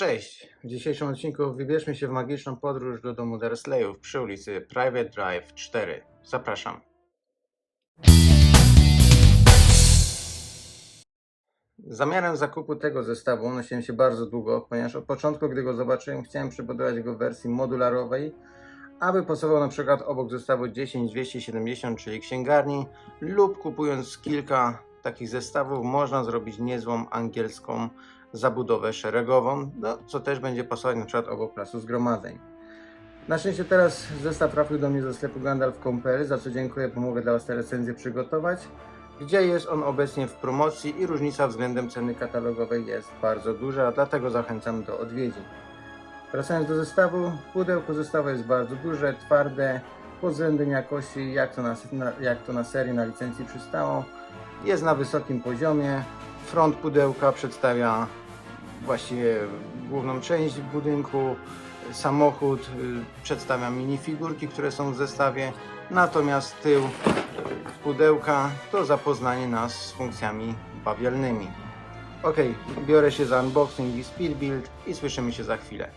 Cześć! W dzisiejszym odcinku wybierzmy się w magiczną podróż do domu Dursleyów przy ulicy Private Drive 4. Zapraszam. Zamiarem zakupu tego zestawu nosiłem się bardzo długo, ponieważ od początku, gdy go zobaczyłem, chciałem przybudować go w wersji modularowej, aby pasował na przykład obok zestawu 10270, czyli księgarni, lub kupując kilka takich zestawów, można zrobić niezłą angielską zabudowę szeregową, no, co też będzie pasować na przykład obok placu zgromadzeń. Na szczęście teraz zestaw trafił do mnie ze sklepu Gandalf.pl, za co dziękuję, pomogę dla Was przygotować, gdzie jest on obecnie w promocji i różnica względem ceny katalogowej jest bardzo duża, dlatego zachęcam do odwiedzin. Wracając do zestawu, pudełko zestawu jest bardzo duże, twarde, pod względem jakości, jak to na, jak to na serii, na licencji przystało, jest na wysokim poziomie. Front pudełka przedstawia właściwie główną część budynku. Samochód y, przedstawia minifigurki, które są w zestawie, natomiast tył pudełka to zapoznanie nas z funkcjami bawialnymi. Ok, biorę się za unboxing i speed build i słyszymy się za chwilę.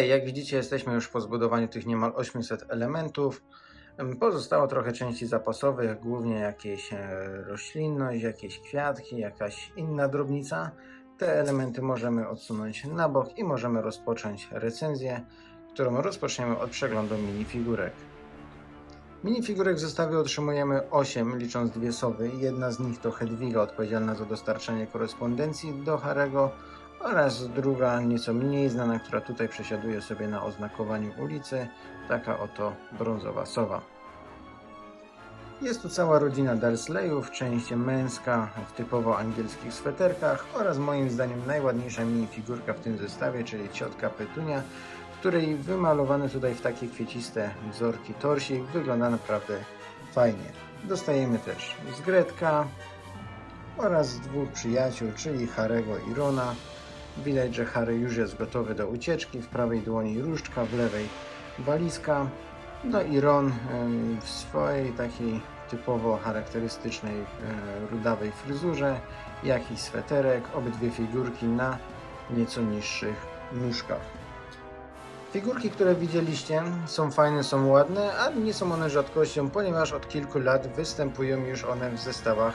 Jak widzicie, jesteśmy już po zbudowaniu tych niemal 800 elementów. Em, Pozostało trochę części zapasowych, głównie jakieś e, roślinność, jakieś kwiatki, jakaś inna drobnica. Te elementy możemy odsunąć na bok i możemy rozpocząć recenzję, którą rozpoczniemy od przeglądu minifigurek. Minifigurek w zestawie otrzymujemy 8, licząc dwie sowy. Jedna z nich to Hedwiga, odpowiedzialna za dostarczanie korespondencji do Harego oraz druga, nieco mniej znana, która tutaj przesiaduje sobie na oznakowaniu ulicy, taka oto brązowa sowa. Jest tu cała rodzina Dursleyów, część męska w typowo angielskich sweterkach oraz moim zdaniem najładniejsza minifigurka w tym zestawie, czyli ciotka Petunia, której wymalowany tutaj w takie kwieciste wzorki torsik wygląda naprawdę fajnie. Dostajemy też z Gretka oraz dwóch przyjaciół, czyli Harego i Rona. Widać, że Harry już jest gotowy do ucieczki. W prawej dłoni różdżka, w lewej walizka. No i Ron w swojej takiej typowo charakterystycznej e, rudawej fryzurze, jakiś sweterek, obydwie figurki na nieco niższych nóżkach. Figurki, które widzieliście, są fajne, są ładne, ale nie są one rzadkością, ponieważ od kilku lat występują już one w zestawach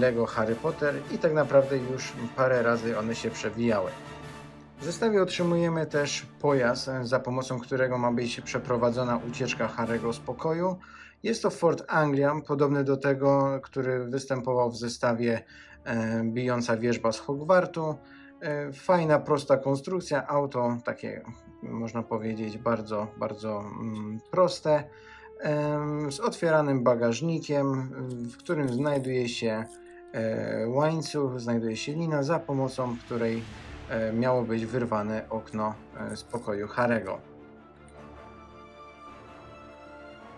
Lego Harry Potter i tak naprawdę już parę razy one się przewijały. W zestawie otrzymujemy też pojazd, e, za pomocą którego ma być przeprowadzona ucieczka Harry'ego z pokoju. Jest to Fort Anglia, podobny do tego, który występował w zestawie e, Bijąca wieżba z Hogwartu. E, Fajna, prosta konstrukcja, auto takie można powiedzieć bardzo, bardzo mm, proste, z otwieranym bagażnikiem, w którym znajduje się e, łańcuch, znajduje się lina, za pomocą której e, miało być wyrwane okno e, z pokoju Harego.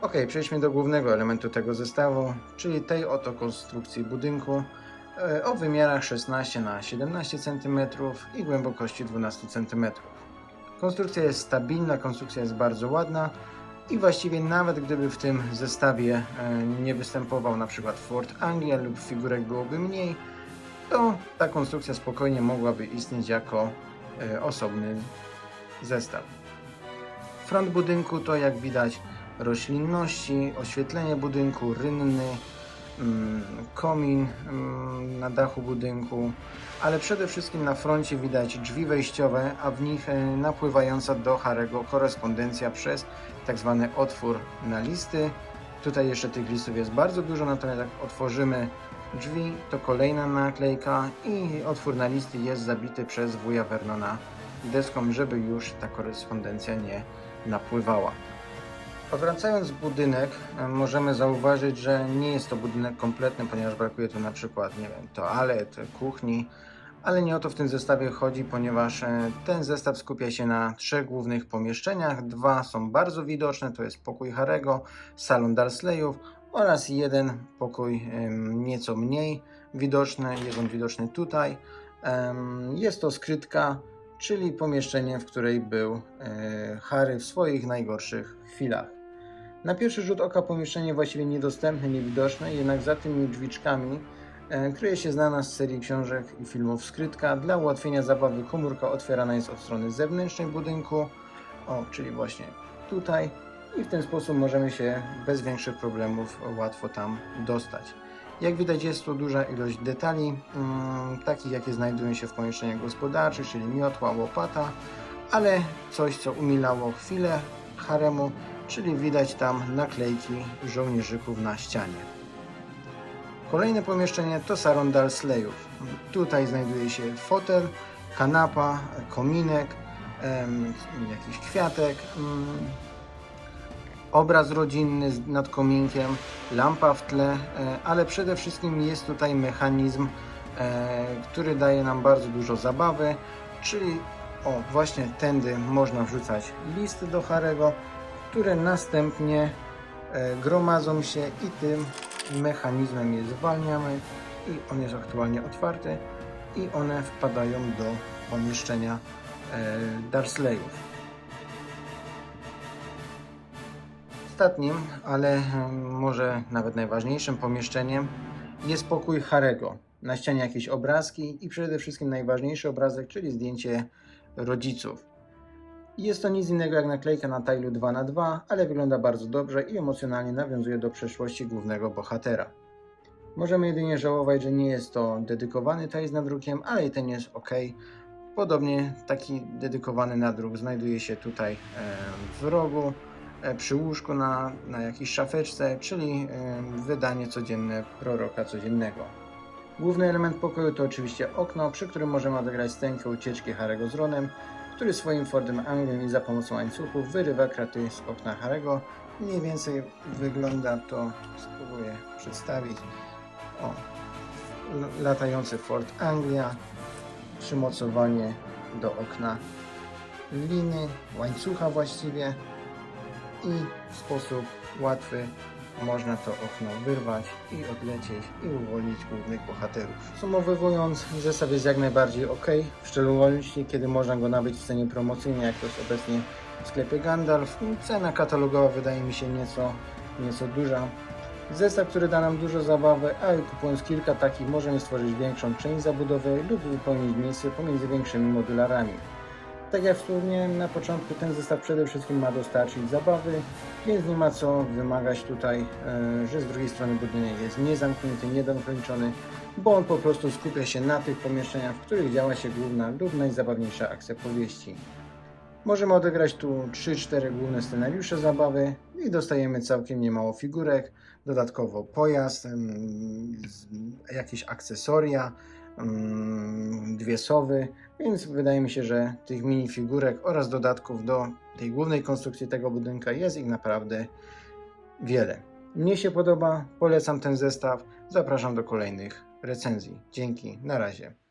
Ok, przejdźmy do głównego elementu tego zestawu, czyli tej oto konstrukcji budynku o wymiarach 16 na 17 cm i głębokości 12 cm. Konstrukcja jest stabilna, konstrukcja jest bardzo ładna i właściwie nawet gdyby w tym zestawie e, nie występował na przykład Ford Anglia lub figurek byłoby mniej, to ta konstrukcja spokojnie mogłaby istnieć jako e, osobny zestaw. Front budynku to jak widać roślinności, oświetlenie budynku, rynny, komin mm, na dachu budynku, ale przede wszystkim na froncie widać drzwi wejściowe, a w nich e, napływająca do Harego korespondencja przez tak zwany otwór na listy. Tutaj jeszcze tych listów jest bardzo dużo, natomiast jak otworzymy drzwi, to kolejna naklejka i otwór na listy jest zabity przez wuja Vernona deską, żeby już ta korespondencja nie napływała. Odwracając budynek, e, możemy zauważyć, że nie jest to budynek kompletny, ponieważ brakuje tu na przykład, nie wiem, toalet, kuchni, ale nie o to w tym zestawie chodzi, ponieważ e, ten zestaw skupia się na trzech głównych pomieszczeniach. Dwa są bardzo widoczne, to jest pokój Harego, salon Dursleyów oraz jeden pokój nieco mniej widoczny, jest on widoczny tutaj. Jest to skrytka, czyli pomieszczenie, w której był e, Harry w swoich najgorszych chwilach. Na pierwszy rzut oka pomieszczenie właściwie niedostępne, niewidoczne, jednak za tymi drzwiczkami e, kryje się znana z serii książek i filmów skrytka. Dla ułatwienia zabawy komórka otwierana jest od strony zewnętrznej budynku, o, czyli właśnie tutaj i w ten sposób możemy się bez większych problemów łatwo tam dostać. Jak widać jest tu duża ilość detali, mm, takich jakie znajdują się w pomieszczeniach gospodarczych, czyli miotła, łopata, ale coś co umilało chwilę haremu, czyli widać tam naklejki żołnierzyków na ścianie. Kolejne pomieszczenie to salon Dursleyów. Tutaj znajduje się fotel, kanapa, kominek, jakiś kwiatek, mm, obraz rodzinny nad kominkiem, lampa w tle, e, ale przede wszystkim jest tutaj mechanizm, e, który daje nam bardzo dużo zabawy, czyli o właśnie tędy można wrzucać listy do Harego, które następnie e, gromadzą się i tym mechanizmem je zwalniamy i on jest aktualnie otwarty i one wpadają do pomieszczenia e, Dursleyów. Ostatnim, ale em, może nawet najważniejszym pomieszczeniem jest pokój Harego. Na ścianie jakieś obrazki i przede wszystkim najważniejszy obrazek, czyli zdjęcie rodziców. Jest to nic innego jak naklejka na tailu 2x2, ale wygląda bardzo dobrze i emocjonalnie nawiązuje do przeszłości głównego bohatera. Możemy jedynie żałować, że nie jest to dedykowany taj z nadrukiem, ale i ten jest ok. Podobnie taki dedykowany nadruk znajduje się tutaj w rogu, e, przy łóżku na, na jakiejś szafeczce, czyli wydanie codzienne proroka codziennego. Główny element pokoju to oczywiście okno, przy którym możemy odegrać scenkę ucieczki Harego z Ronem, który swoim Fordem Angliem i za pomocą łańcuchów wyrywa kraty z okna Harego. Mniej więcej wygląda to, spróbuję przedstawić. O, latający Ford Anglia, przymocowanie do okna liny, łańcucha właściwie i w sposób łatwy można to okno wyrwać i odlecieć i uwolnić głównych bohaterów. Podsumowując, zestaw jest jak najbardziej ok, w szczególności kiedy można go nabyć w cenie promocyjnej, jak to jest obecnie w sklepie Gandalf. Cena katalogowa wydaje mi się nieco, nieco duża. Zestaw, który da nam dużo zabawy, a kupując kilka takich możemy stworzyć większą część zabudowy lub wypełnić miejsce pomiędzy większymi modularami. Tak jak wspomniałem na początku, ten zestaw przede wszystkim ma dostarczyć zabawy, więc nie ma co wymagać tutaj, e, że z drugiej strony budynek jest niezamknięty, niedokończony, bo on po prostu skupia się na tych pomieszczeniach, w których działa się główna lub najzabawniejsza akcja powieści. Możemy odegrać tu 3-4 główne scenariusze zabawy i dostajemy całkiem niemało figurek, dodatkowo pojazd, z- jakieś akcesoria, dwie sowy, więc wydaje mi się, że tych minifigurek oraz dodatków do tej głównej konstrukcji tego budynka jest ich naprawdę wiele. Mnie się podoba, polecam ten zestaw, zapraszam do kolejnych recenzji. Dzięki, na razie.